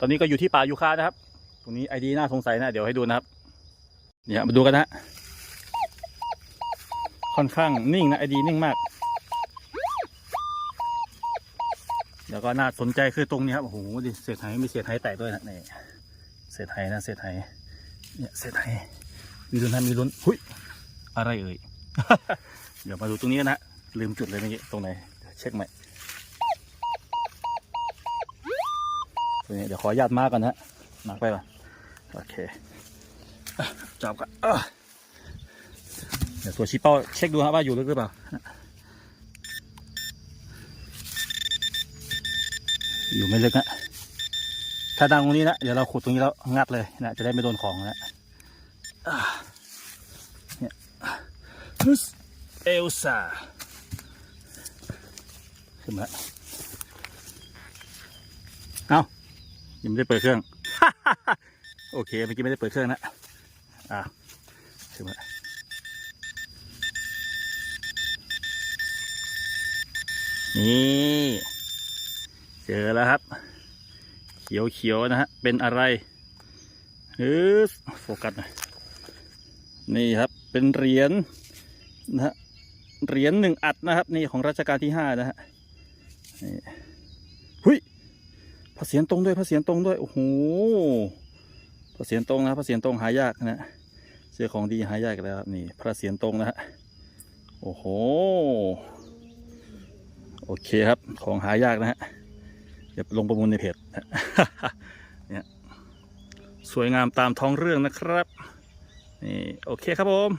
ตอนนี้ก็อยู่ที่ป่ายูคานะครับ ตรงนี้ไอดีน่าสงสัยนะเดี๋ยวให้ดูนะครับ เนี่ยมาดูกันนะค่อนข้างนิ่งนะไอดีนิ่งมาก แล้วก็น่าสนใจคือตรงนี้ครับโอ้โหดิเศษไหมีเศษไหแตกด้วยนะนี่เศษไหนะเศษไหเนี่ยเศษไหมีลุ้นนะมีลุ้นหุ้ยอะไรเอ่ย เดี๋ยวมาดูตรงนี้นะลืมจุดเลยเมื่อกี้ตรงไหนเช็คใหม่ ตรงนี้เดี๋ยวขออนุญาตมาก่อนนะมาไปก่อนโอเคจับกันเดี๋ยวตัวชี้เป้าเช็คดูครับว่าอยู่ลึกหรือเปล่าอยู่ไม่ลึกนะถ้าดังตรงนี้นะเดี๋ยวเราขุดตรงนี้แล้วงัดเลยนะจะได้ไม่โดนของนะเนี่ยฮึสเอลซ่าขึ้นมาเอา ยังไม่ได้เปิดเครื่อง โอเคเมื่อกี้ไม่ได้เปิดเครื่องนะอ่าขึ้นมาแล้วนี่เจอแล้วครับ เขียวเขียวๆนะฮะ เป็นอะไรเออโฟกัสหน่อยนี่ครับเป็นเหรียญนะฮะเหรียญหนึ่งอัดนะครับ นี่ของรัชกาลที่ห้านะฮะนี่ พระเศียรตรงด้วยพระเศียรตรงด้วยโอ้โหพระเศียรตรงนะพระเศียรตรงหายากนะเจอของดีหายากแล้วครับนี่ พระเศียรตรงนะฮะโอ้โหโอเคครับของหายากนะฮะเดี๋ยวลงประมูลในเพจเนี่ยสวยงามตามท้องเรื่องนะครับนี่โอเคครับผม